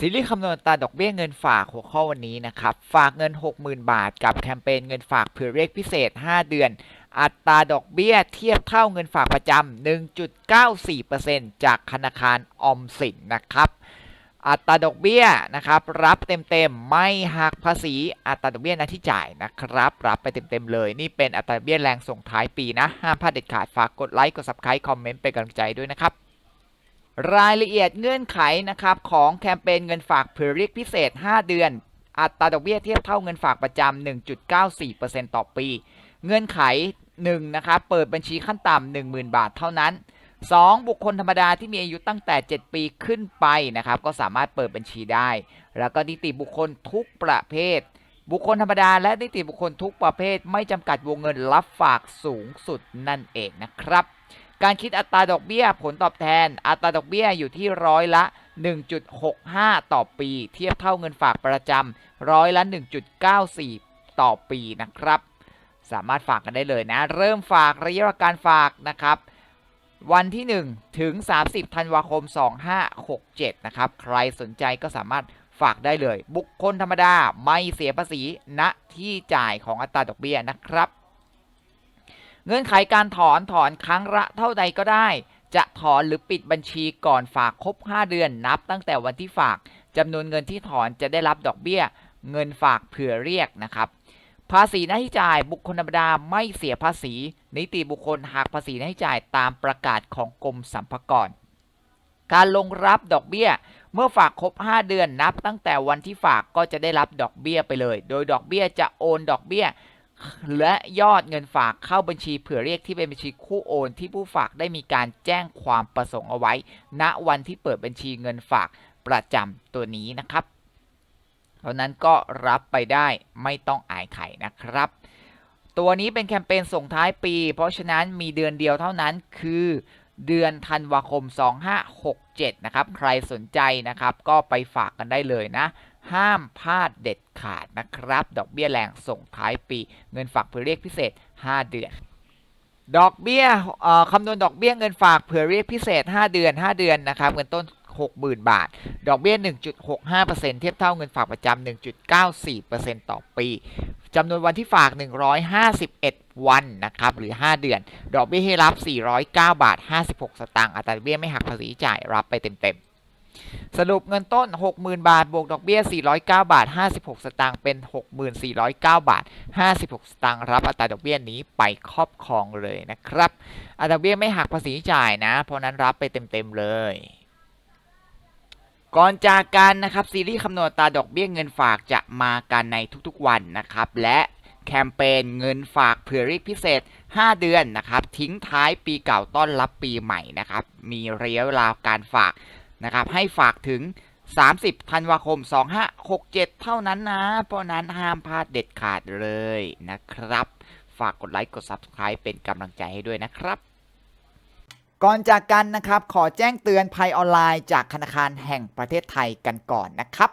ซีรีส์คำนวณตาดอกเบี้ยเงินฝากหัวข้อวันนี้นะครับ ฝากเงิน 60,000 บาท กับแคมเปญเงินฝากเผื่อเรียกพิเศษ 5 เดือน อัตราดอกเบี้ยเทียบเท่าเงินฝากประจำ 1.94%จากธนาคารออมสินนะครับ อัตราดอกเบี้ยนะครับ รับเต็มๆ ไม่หักภาษีอัตราดอกเบี้ยน้าที่จ่ายนะครับ รับไปเต็มๆเลย นี่เป็นอัตราดอกเบี้ยแรงส่งท้ายปีนะ ห้ามพลาดเด็ดขาดฝากกดไลค์กด subscribe คอมเมนต์เป็นกำลังใจด้วยนะครับ รายละเอียดเงื่อนไขนะครับของแคมเปญเงินฝากเผื่อเรียกพิเศษ 5 เดือน อัตราดอกเบี้ยเทียบเท่าเงินฝากประจำ 1.94%ต่อปี เงื่อนไข 1 นะครับเปิดบัญชีขั้นต่ำ10,000 บาทเท่านั้น 2. บุคคลธรรมดาที่มีอายุตั้งแต่ 7 ปีขึ้นไปนะครับก็สามารถเปิดบัญชีได้ แล้วก็นิติบุคคลทุกประเภท บุคคลธรรมดาและนิติบุคคลทุกประเภท ไม่จำกัดวงเงินรับฝากสูงสุดนั่นเองนะครับ การคิดอัตราดอกเบี้ยผลตอบแทน อัตราดอกเบี้ยอยู่ที่ร้อยละ 1.65 ต่อปี เทียบเท่าเงินฝากประจำร้อยละ 1.94 ต่อปีนะครับ สามารถฝากกันได้เลยนะ เริ่มฝากระยะเวลาการฝากนะครับวันที่ 1 ถึง 30 ธันวาคม 2567 นะครับ ใครสนใจก็สามารถฝากได้เลย บุคคลธรรมดาไม่เสียภาษีณที่จ่ายของอัตราดอกเบี้ยนะครับ เงื่อนไขการถอนถอนครั้งละเท่าใดก็ได้ จะถอนหรือปิดบัญชีก่อนฝากครบ 5 เดือนนับตั้งแต่วันที่ฝากจำนวนเงินที่ถอนจะได้รับดอกเบี้ย เงินฝากเผื่อเรียกนะครับภาษีหน้าที่จ่ายบุคคลธรรมดาไม่เสียภาษี นิติบุคคลหักภาษีหน้าที่จ่ายตามประกาศของกรมสรรพากร การลงรับดอกเบี้ย เมื่อฝากครบ 5 เดือนนับตั้งแต่วันที่ฝากก็จะได้รับดอกเบี้ยไปเลย โดยดอกเบี้ยจะโอนดอกเบี้ย และยอดเงินฝากเข้าบัญชีเผื่อเรียกที่เป็นบัญชีคู่โอน ที่ผู้ฝากได้มีการแจ้งความประสงค์เอาไว้ ณวันที่เปิดบัญชีเงินฝากประจำตัวนี้นะครับเพราะนั้นก็รับไปได้ไม่ต้องอายไข่นะครับ ตัวนี้เป็นแคมเปญส่งท้ายปี เพราะฉะนั้นมีเดือนเดียวเท่านั้นคือเดือนธันวาคม 2567 นะครับ ใครสนใจนะครับ ก็ไปฝากกันได้เลยนะ ห้ามพลาดเด็ดขาดนะครับ ดอกเบี้ยแรงส่งท้ายปีเงินฝากเผื่อเรียกพิเศษ 5 เดือน ดอกเบี้ยคำนวณดอกเบี้ยเงินฝากเผื่อเรียกพิเศษ 5 เดือน 5 เดือนนะครับเงินต้น 60,000 บาท ดอกเบี้ย 1.65%เทียบเท่าเงินฝากประจำ1.94%ต่อปีจำนวนวันที่ฝาก 151 วันนะครับ หรือ 5 เดือน ดอกเบี้ยให้รับ 409 บาท 56 สตางค์ อัตราดอกเบี้ยไม่หักภาษีจ่ายรับไปเต็มๆ สรุปเงินต้น 60,000 บาท บวกดอกเบี้ย 409 บาท 56 สตางค์ เป็น 6409 บาท 56 สตางค์ รับอัตราดอกเบี้ยนี้ไปครอบครองเลยนะครับ อัตราดอกเบี้ยไม่หักภาษีจ่ายนะ เพราะนั้นรับไปเต็มๆเลย ก่อนจากกันนะครับ ซีรีส์คำนวณตาดอกเบี้ยเงินฝากจะมากันในทุกๆวันนะครับ และแคมเปญเงินฝากเผื่อเรียกพิเศษ 5 เดือนนะครับ ทิ้งท้ายปีเก่าต้อนรับปีใหม่นะครับ มีระยะเวลาการฝาก นะครับให้ฝากถึง 30 ธันวาคม 2567 เท่านั้นนะ เพราะนั้นห้ามพลาดเด็ดขาดเลยนะครับ ฝากกดไลค์กด Subscribe เป็นกำลังใจให้ด้วยนะครับก่อนจากกันนะครับ ขอแจ้งเตือนภัยออนไลน์จากธนาคารแห่งประเทศไทยกันก่อนนะครับ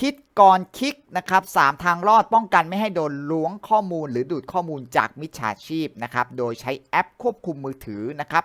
คิดก่อนคลิกนะครับ3ทางรอดป้องกันไม่ให้โดนล้วงข้อมูล หรือดูดข้อมูลจากมิจฉาชีพนะครับ โดยใช้แอปควบคุมมือถือนะครับ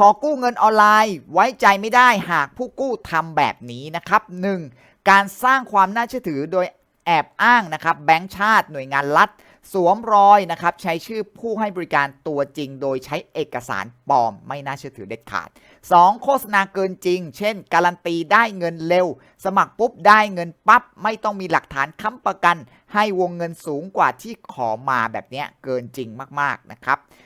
ขอกู้เงินออนไลน์ไว้ใจไม่ได้หากผู้กู้ทำแบบนี้นะครับ 1. การสร้างความน่าเชื่อถือโดยแอบอ้างนะครับแบงก์ชาติหน่วยงานรัฐ สวมรอยนะครับใช้ชื่อผู้ให้บริการตัวจริง โดยใช้เอกสารปลอมไม่น่าเชื่อถือเด็ดขาด 2. โฆษณาเกินจริง เช่น การันตีได้เงินเร็ว สมัครปุ๊บได้เงินปั๊บไม่ต้องมีหลักฐานค้ำประกัน ให้วงเงินสูงกว่าที่ขอมาแบบนี้เกินจริงมากๆนะครับ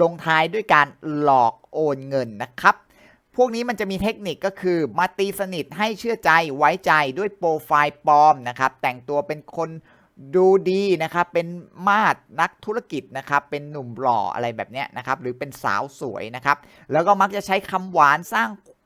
ลงท้ายด้วยการหลอกโอนเงินนะครับ พวกนี้มันจะมีเทคนิคก็คือมาตีสนิทให้เชื่อใจไว้ใจด้วยโปรไฟล์ปลอมนะครับ แต่งตัวเป็นคนดูดีนะครับ เป็นมาดนักธุรกิจนะครับ เป็นหนุ่มหล่ออะไรแบบเนี้ยนะครับ หรือเป็นสาวสวยนะครับ แล้วก็มักจะใช้คำหวานสร้าง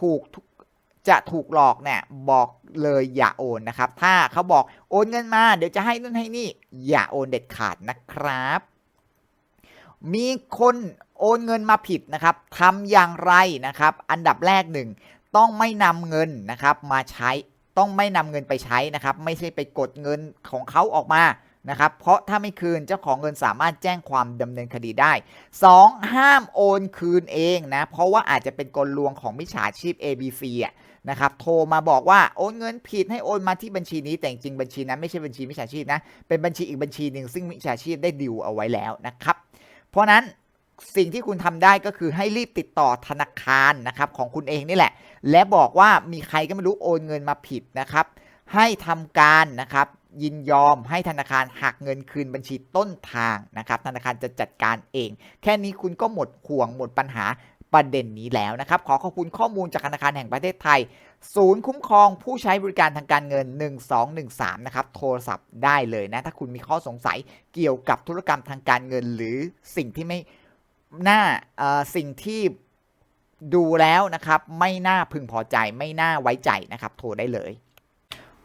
ถูกจะถูกหลอกเนี่ยบอกเลยอย่าโอนนะครับ ถ้าเขาบอกโอนเงินมาเดี๋ยวจะให้นู่นให้นี่ อย่าโอนเด็ดขาดนะครับ มีคนโอนเงินมาผิดนะครับทำอย่างไรนะครับ อันดับแรกหนึ่งต้องไม่นำเงินนะครับมาใช้ต้องไม่นำเงินไปใช้นะครับ ไม่ใช่ไปกดเงินของเขาออกมา นะครับเพราะถ้าไม่คืนเจ้าของเงินสามารถแจ้งความดำเนินคดีได้ 2. ห้ามโอนคืนเองนะเพราะว่าอาจจะเป็นกลลวงของมิจฉาชีพ ABC อะนะครับโทรมาบอกว่าโอนเงินผิดให้โอนมาที่บัญชีนี้แต่จริงบัญชีนั้นไม่ใช่บัญชีมิจฉาชีพนะเป็นบัญชีอีกบัญชีหนึ่งซึ่งมิจฉาชีพได้ดิวเอาไว้แล้วนะครับเพราะนั้นสิ่งที่คุณทำได้ก็คือให้รีบติดต่อธนาคารนะครับของคุณเองนี่แหละ และบอกว่ามีใครก็ไม่รู้โอนเงินมาผิดนะครับ ให้ทำการนะครับ ยินยอมให้ธนาคารหักเงินคืนบัญชีต้นทางนะครับ ธนาคารจะจัดการเอง แค่นี้คุณก็หมดห่วงหมดปัญหาประเด็นนี้แล้วนะครับ ขอขอบคุณข้อมูลจากธนาคารแห่งประเทศไทย ศูนย์คุ้มครองผู้ใช้บริการทางการเงิน 1213 นะครับ โทรศัพท์ได้เลยนะ ถ้าคุณมีข้อสงสัยเกี่ยวกับธุรกรรมทางการเงิน หรือสิ่งที่ไม่น่าสิ่งที่ดูแล้วนะครับ ไม่น่าพึงพอใจไม่น่าไว้ใจนะครับ โทรได้เลย